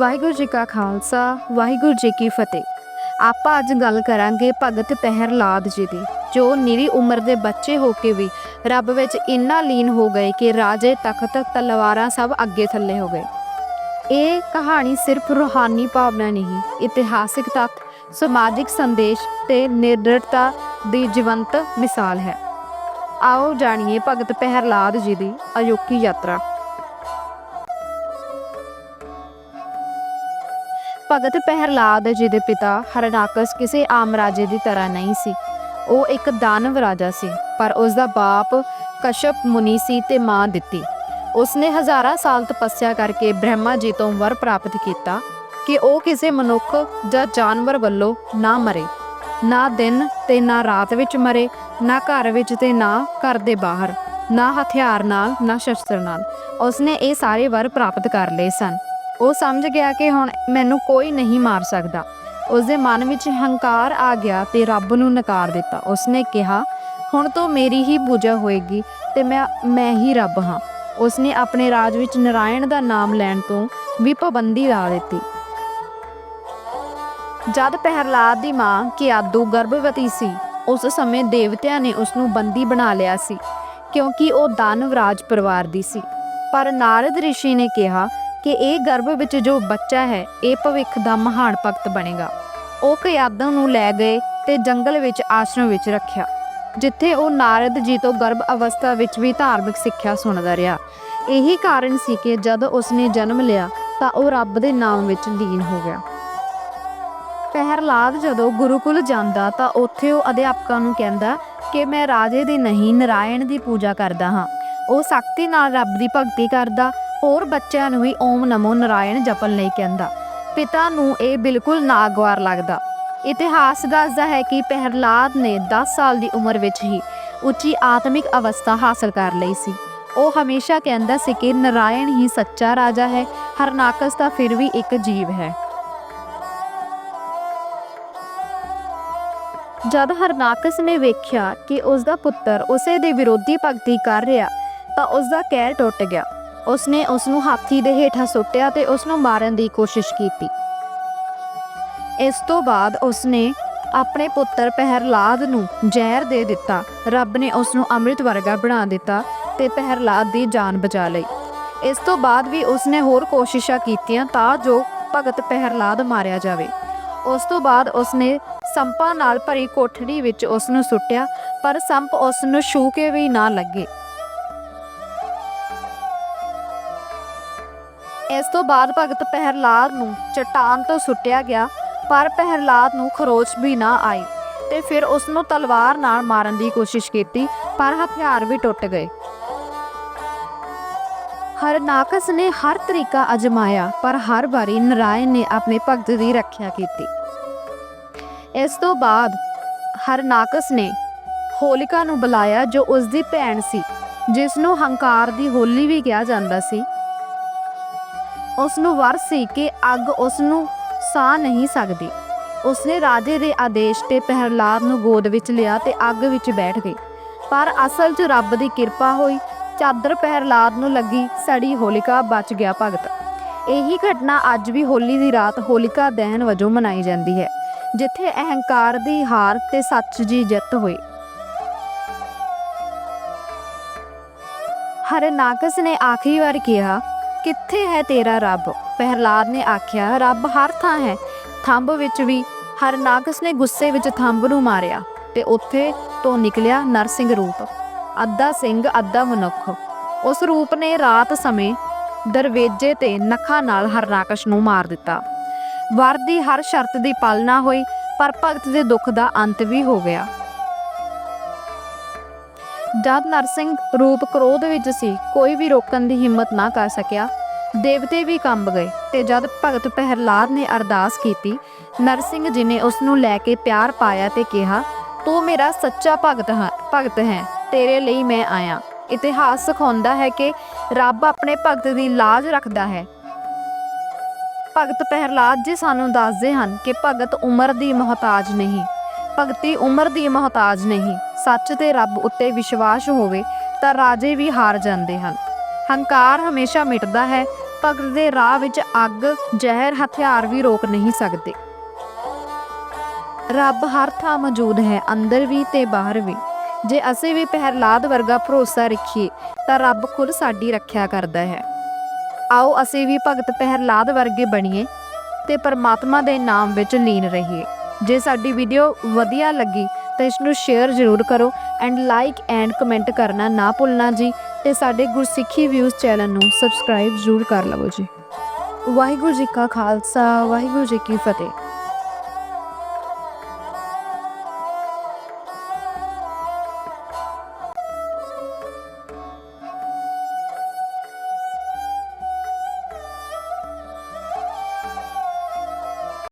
ਵਾਹਿਗੁਰੂ ਜੀ ਕਾ ਖਾਲਸਾ, ਵਾਹਿਗੁਰੂ ਜੀ ਕੀ ਫਤਿਹ। ਆਪਾਂ ਅੱਜ ਗੱਲ ਕਰਾਂਗੇ ਭਗਤ ਪਹਿਰਲਾਦ ਜੀ ਦੀ, ਜੋ ਨਿਰੀ ਉਮਰ ਦੇ ਬੱਚੇ ਹੋ ਕੇ ਵੀ ਰੱਬ ਵਿੱਚ ਇੰਨਾ ਲੀਨ ਹੋ ਗਏ ਕਿ ਰਾਜੇ ਤਖਤ ਤਲਵਾਰਾਂ ਸਭ ਅੱਗੇ ਥੱਲੇ ਹੋ ਗਏ। ਇਹ ਕਹਾਣੀ ਸਿਰਫ ਰੂਹਾਨੀ ਭਾਵਨਾ ਨਹੀਂ, ਇਤਿਹਾਸਿਕ ਤੱਥ, ਸਮਾਜਿਕ ਸੰਦੇਸ਼ ਤੇ ਨਿਰਦਰਤਾ ਦੀ ਜੀਵੰਤ ਮਿਸਾਲ ਹੈ। ਆਓ ਜਾਣੀਏ ਭਗਤ ਪਹਿਰਲਾਦ ਜੀ ਦੀ ਅਯੋਕੀ ਯਾਤਰਾ। ਭਗਤ ਪਹਿਰਲਾਦ ਜੀ ਦੇ ਪਿਤਾ ਹਰਨਾਕਸ ਕਿਸੇ ਆਮ ਰਾਜੇ ਦੀ ਤਰ੍ਹਾਂ ਨਹੀਂ ਸੀ। ਉਹ ਇੱਕ ਦਾਨਵ ਰਾਜਾ ਸੀ, ਪਰ ਉਸ ਦਾ ਬਾਪ ਕਸ਼ਪ ਮੁਨੀ ਸੀ ਤੇ ਮਾਂ ਦਿੱਤੀ। ਉਸਨੇ ਹਜ਼ਾਰਾਂ ਸਾਲ ਤਪੱਸਿਆ ਕਰਕੇ ਬ੍ਰਹਮਾ ਜੀ ਤੋਂ ਵਰ ਪ੍ਰਾਪਤ ਕੀਤਾ ਕਿ ਉਹ ਕਿਸੇ ਮਨੁੱਖ ਜਾਂ ਜਾਨਵਰ ਵੱਲੋਂ ਨਾ ਮਰੇ। ਨਾ ਦਿਨ ਤੇ ਨਾ ਰਾਤ ਵਿੱਚ ਮਰੇ, ਨਾ ਘਰ ਵਿੱਚ ਤੇ ਨਾ ਘਰ ਦੇ ਬਾਹਰ, ਨਾ ਹਥਿਆਰ ਨਾਲ, ਨਾ ਸ਼ਸਤਰ ਨਾਲ। ਉਸਨੇ ਇਹ ਸਾਰੇ ਵਰ ਪ੍ਰਾਪਤ ਕਰ ਲਏ ਸਨ। ਉਹ ਸਮਝ ਗਿਆ ਕਿ ਹੁਣ ਮੈਨੂੰ ਕੋਈ ਨਹੀਂ ਮਾਰ ਸਕਦਾ। ਉਸਦੇ ਮਨ ਵਿੱਚ ਹੰਕਾਰ ਆ ਗਿਆ ਤੇ ਰੱਬ ਨੂੰ ਨਕਾਰ ਦਿੱਤਾ। ਉਸਨੇ ਕਿਹਾ, ਹੁਣ ਤੋਂ ਮੇਰੀ ਹੀ ਪੂਜਾ ਹੋਏਗੀ ਤੇ ਮੈਂ ਮੈਂ ਹੀ ਰੱਬ ਹਾਂ। ਉਸਨੇ ਆਪਣੇ ਰਾਜ ਵਿੱਚ ਨਰਾਇਣ ਦਾ ਨਾਮ ਲੈਣ ਤੋਂ ਵੀ ਪਾਬੰਦੀ ਲਾ ਦਿੱਤੀ। ਜਦ ਪਹਿਰਲਾਦ ਦੀ ਮਾਂ ਕਿਆਦੂ ਗਰਭਵਤੀ ਸੀ, ਉਸ ਸਮੇਂ ਦੇਵਤਿਆਂ ਨੇ ਉਸ ਨੂੰ ਬੰਦੀ ਬਣਾ ਲਿਆ ਸੀ, ਕਿਉਂਕਿ ਉਹ ਦਾਨਵ ਰਾਜ ਪਰਿਵਾਰ ਦੀ ਸੀ। ਪਰ ਨਾਰਦ ਰਿਸ਼ੀ ਨੇ ਕਿਹਾ ਕਿ ਇਹ ਗਰਭ ਵਿੱਚ ਜੋ ਬੱਚਾ ਹੈ, ਇਹ ਭਵਿੱਖ ਦਾ ਮਹਾਨ ਭਗਤ ਬਣੇਗਾ। ਉਹ ਕਿਆਦਾਂ ਨੂੰ ਲੈ ਗਏ ਤੇ ਜੰਗਲ ਵਿੱਚ ਆਸ਼ਰਮ ਵਿੱਚ ਰੱਖਿਆ, ਜਿੱਥੇ ਉਹ ਨਾਰਦ ਜੀ ਤੋਂ ਗਰਭ ਅਵਸਥਾ ਵਿੱਚ ਵੀ ਧਾਰਮਿਕ ਸਿੱਖਿਆ ਸੁਣਦਾ ਰਿਹਾ। ਇਹੀ ਕਾਰਨ ਸੀ ਕਿ ਜਦ ਉਸਨੇ ਜਨਮ ਲਿਆ, ਤਾਂ ਉਹ ਰੱਬ ਦੇ ਨਾਮ ਵਿੱਚ ਲੀਨ ਹੋ ਗਿਆ। ਪਹਿਰਲਾਦ ਜਦੋਂ ਗੁਰੂਕੁਲ ਜਾਂਦਾ, ਤਾਂ ਉੱਥੇ ਉਹ ਅਧਿਆਪਕਾਂ ਨੂੰ ਕਹਿੰਦਾ ਕਿ ਮੈਂ ਰਾਜੇ ਦੀ ਨਹੀਂ, ਨਰਾਇਣ ਦੀ ਪੂਜਾ ਕਰਦਾ ਹਾਂ। ਉਹ ਸ਼ਕਤੀ ਨਾਲ ਰੱਬ ਦੀ ਭਗਤੀ ਕਰਦਾ ਹੋਰ ਬੱਚਿਆਂ ਨੂੰ ਵੀ ਓਮ ਨਮੋ ਨਾਰਾਇਣ ਜਪਣ ਲਈ ਕਹਿੰਦਾ। ਪਿਤਾ ਨੂੰ ਇਹ ਬਿਲਕੁਲ ਨਾਗਵਾਰ ਲੱਗਦਾ। ਇਤਿਹਾਸ ਦੱਸਦਾ ਹੈ ਕਿ ਪਹਿਰਲਾਦ ਨੇ 10 ਸਾਲ ਦੀ ਉਮਰ ਵਿੱਚ ਹੀ ਉੱਚੀ ਆਤਮਿਕ ਅਵਸਥਾ ਹਾਸਲ ਕਰ ਲਈ ਸੀ। ਉਹ ਹਮੇਸ਼ਾ ਕਹਿੰਦਾ ਸੀ ਕਿ ਨਰਾਇਣ ਹੀ ਸੱਚਾ ਰਾਜਾ ਹੈ, ਹਰਨਾਕਸ ਤਾਂ ਫਿਰ ਵੀ ਇੱਕ ਜੀਵ ਹੈ। ਜਦ ਹਰਨਾਕਸ ਨੇ ਵੇਖਿਆ ਕਿ ਉਸ ਦਾ ਪੁੱਤਰ ਉਸੇ ਦੇ ਵਿਰੋਧੀ ਭਗਤੀ ਕਰ ਰਿਹਾ, ਤਾਂ ਉਸ ਦਾ ਕਹਿਰ ਟੁੱਟ ਗਿਆ। ਉਸਨੇ ਉਸ ਨੂੰ ਹਾਥੀ ਦੇ ਹੇਠਾਂ ਸੁੱਟਿਆ ਤੇ ਉਸ ਨੂੰ ਮਾਰਨ ਦੀ ਕੋਸ਼ਿਸ਼ ਕੀਤੀ। ਇਸ ਤੋਂ ਬਾਅਦ ਉਸਨੇ ਆਪਣੇ ਪੁੱਤਰ ਪਹਿਰਲਾਦ ਨੂੰ ਜ਼ਹਿਰ ਦੇ ਦਿੱਤਾ। ਰੱਬ ਨੇ ਉਸ ਨੂੰ ਅੰਮ੍ਰਿਤ ਵਰਗਾ ਬਣਾ ਦਿੱਤਾ ਤੇ ਪਹਿਰਲਾਦ ਦੀ ਜਾਨ ਬਚਾ ਲਈ। ਇਸ ਤੋਂ ਬਾਅਦ ਵੀ ਉਸਨੇ ਹੋਰ ਕੋਸ਼ਿਸ਼ਾਂ ਕੀਤੀਆਂ ਤਾਂ ਜੋ ਭਗਤ ਪਹਿਰਲਾਦ ਮਾਰਿਆ ਜਾਵੇ। ਉਸ ਤੋਂ ਬਾਅਦ ਉਸਨੇ ਸੰਪਾਂ ਨਾਲ ਭਰੀ ਕੋਠੜੀ ਵਿੱਚ ਉਸ ਨੂੰ ਸੁੱਟਿਆ, ਪਰ ਸੰਪ ਉਸ ਨੂੰ ਛੂ ਕੇ ਵੀ ਨਾ ਲੱਗੇ। ਤੋਂ ਬਾਅਦ ਭਗਤ ਪਹਿਰਲਾਦ ਨੂੰ ਚਟਾਨ ਤੋਂ ਸੁੱਟਿਆ ਗਿਆ, ਪਰ ਪਹਿਰਲਾਦ ਨੂੰ ਖਰੋਚ ਵੀ ਨਾ ਆਈ ਤੇ ਫਿਰ ਉਸ ਨੂੰ ਤਲਵਾਰ ਨਾਲ ਮਾਰਨ ਦੀ ਕੋਸ਼ਿਸ਼ ਕੀਤੀ, ਪਰ ਹਥਿਆਰ ਵੀ ਟੁੱਟ ਗਏ। ਹਰਨਾਕਸ ਨੇ ਹਰ ਤਰੀਕਾ ਅਜਮਾਇਆ, ਪਰ ਹਰ ਵਾਰੀ ਨਰਾਇਣ ਨੇ ਆਪਣੇ ਭਗਤ ਦੀ ਰੱਖਿਆ ਕੀਤੀ। ਇਸ ਤੋਂ ਬਾਅਦ ਹਰਨਾਕਸ ਨੇ ਹੋਲਿਕਾ ਨੂੰ ਬੁਲਾਇਆ, ਜੋ ਉਸ ਦੀ ਭੈਣ ਸੀ ਜਿਸ ਨੂੰ ਹੰਕਾਰ ਦੀ ਹੋਲੀ ਵੀ ਕਿਹਾ ਜਾਂਦਾ ਸੀ। ਉਸ ਨੂੰ ਵਰ ਸੀ ਕਿ ਅੱਗ ਉਸ ਨੂੰ ਸਾਹ ਨਹੀਂ ਸਕਦੀ। ਉਸਨੇ ਰਾਜੇ ਦੇ ਆਦੇਸ਼ ਤੇ ਪਹਿਰਲਾਦ ਨੂੰ ਗੋਦ ਵਿੱਚ ਲਿਆ ਤੇ ਅੱਗ ਵਿੱਚ ਬੈਠ ਗਈ। ਪਰ ਅਸਲ 'ਚ ਰੱਬ ਦੀ ਕਿਰਪਾ ਹੋਈ। ਚਾਦਰ ਪਹਿਰਲਾਦ ਨੂੰ ਲੱਗੀ, ਸੜੀ ਹੋਲਿਕਾ ਬਚ ਗਿਆ ਭਗਤ। ਇਹੀ ਘਟਨਾ ਅੱਜ ਵੀ ਹੋਲੀ ਦੀ ਰਾਤ ਹੋਲਿਕਾ ਦਹਨ ਵਜੋਂ ਮਨਾਈ ਜਾਂਦੀ ਹੈ, ਜਿੱਥੇ ਅਹੰਕਾਰ ਦੀ ਹਾਰ ਤੇ ਸੱਚ ਦੀ ਜਿੱਤ ਹੋਈ। ਹਰਨਾਕਸ ਨੇ ਆਖਰੀ ਵਾਰ ਕਿਹਾ ਕਿੱਥੇ ਹੈ ਤੇਰਾ ਰੱਬ? ਪ੍ਰਹਿਲਾਦ ਨੇ ਆਖਿਆ, ਰੱਬ ਹਰ ਥਾਂ ਹੈ। ਥੰਬ ਵਿੱਚ ਵੀ ਹਰਨਾਕਸ ਨੇ ਗੁੱਸੇ ਵਿੱਚ ਥੰਬ ਨੂੰ ਮਾਰਿਆ ਤੇ ਉੱਥੇ ਤੋਂ ਨਿਕਲਿਆ ਨਰਸਿੰਘ ਰੂਪ। ਅੱਧਾ ਸਿੰਘ, ਅੱਧਾ ਮਨੁੱਖ। ਉਸ ਰੂਪ ਨੇ ਰਾਤ ਸਮੇਂ ਦਰਵੇਜੇ ਤੇ ਨਖਾਂ ਨਾਲ ਹਰਨਾਕਸ ਨੂੰ ਮਾਰ ਦਿੱਤਾ। ਵਰ ਦੀ ਹਰ ਸ਼ਰਤ ਦੀ ਪਾਲਣਾ ਹੋਈ, ਪਰ ਭਗਤ ਦੇ ਦੁੱਖ ਦਾ ਅੰਤ ਵੀ ਹੋ ਗਿਆ। ਜਦ ਨਰਸਿੰਘ ਰੂਪ ਕ੍ਰੋਧ ਵਿੱਚ ਸੀ, ਕੋਈ ਵੀ ਰੋਕਣ ਦੀ ਹਿੰਮਤ ਨਾ ਕਰ ਸਕਿਆ। ਦੇਵਤੇ ਵੀ ਕੰਬ ਗਏ ਤੇ ਜਦ ਭਗਤ ਪਹਿਰਲਾਦ ਨੇ ਅਰਦਾਸ ਕੀਤੀ, ਨਰਸਿੰਘ ਜੀ ਨੇ ਉਸ ਨੂੰ ਲੈ ਕੇ ਪਿਆਰ ਪਾਇਆ ਤੇ ਕਿਹਾ, ਤੂੰ ਮੇਰਾ ਸੱਚਾ ਭਗਤ ਹੈ ਭਗਤ ਹੈ, ਤੇਰੇ ਲਈ ਮੈਂ ਆਇਆ। ਇਤਿਹਾਸ ਸਿਖਾਉਂਦਾ ਹੈ ਕਿ ਰੱਬ ਆਪਣੇ ਭਗਤ ਦੀ ਲਾਜ ਰੱਖਦਾ ਹੈ। ਭਗਤ ਪਹਿਰਲਾਦ ਜੀ ਸਾਨੂੰ ਦੱਸਦੇ ਹਨ ਕਿ ਭਗਤ ਉਮਰ ਦੀ ਮੁਹਤਾਜ ਨਹੀਂ, ਭਗਤੀ ਉਮਰ ਦੀ ਮੁਹਤਾਜ ਨਹੀਂ। ਸੱਚ ਤੇ ਰੱਬ ਉੱਤੇ ਵਿਸ਼ਵਾਸ ਹੋਵੇ ਤਾਂ ਰਾਜੇ ਵੀ ਹਾਰ ਜਾਂਦੇ ਹਨ। ਹੰਕਾਰ ਹਮੇਸ਼ਾ ਮਿਟਦਾ ਹੈ, ਭਗਤ ਦੇ ਰਾਹ ਵਿੱਚ ਅੱਗ, ਜ਼ਹਿਰ, ਹਥਿਆਰ ਵੀ ਰੋਕ ਨਹੀਂ ਸਕਦੇ। ਰੱਬ ਹਰ ਥਾਂ ਮੌਜੂਦ ਹੈ, ਅੰਦਰ ਵੀ ਤੇ ਬਾਹਰ ਵੀ। ਜੇ ਅਸੀਂ ਵੀ ਪਹਿਰਲਾਦ ਵਰਗਾ ਭਰੋਸਾ ਰੱਖੀਏ, ਤਾਂ ਰੱਬ ਖੁਦ ਸਾਡੀ ਰੱਖਿਆ ਕਰਦਾ ਹੈ। ਆਓ ਅਸੀਂ ਵੀ ਭਗਤ ਪਹਿਰਲਾਦ ਵਰਗੇ ਬਣੀਏ ਤੇ ਪਰਮਾਤਮਾ ਦੇ ਨਾਮ ਵਿੱਚ ਲੀਨ ਰਹੀਏ। ਜੇ ਸਾਡੀ ਵੀਡੀਓ ਵਧੀਆ ਲੱਗੀ ਤਾਂ ਇਸ ਨੂੰ ਸ਼ੇਅਰ ਜ਼ਰੂਰ ਕਰੋ ਐਂਡ ਲਾਈਕ ਐਂਡ ਕਮੈਂਟ ਕਰਨਾ ਨਾ ਭੁੱਲਣਾ ਜੀ ਤੇ ਸਾਡੇ ਗੁਰਸਿੱਖੀ ਵਿਊਜ਼ ਚੈਨਲ ਨੂੰ ਸਬਸਕ੍ਰਾਈਬ ਜ਼ਰੂਰ ਕਰ ਲਵੋ ਜੀ। ਵਾਹਿਗੁਰੂ ਜੀ ਕਾ ਖਾਲਸਾ, ਵਾਹਿਗੁਰੂ ਜੀ ਕੀ ਫਤਿਹ।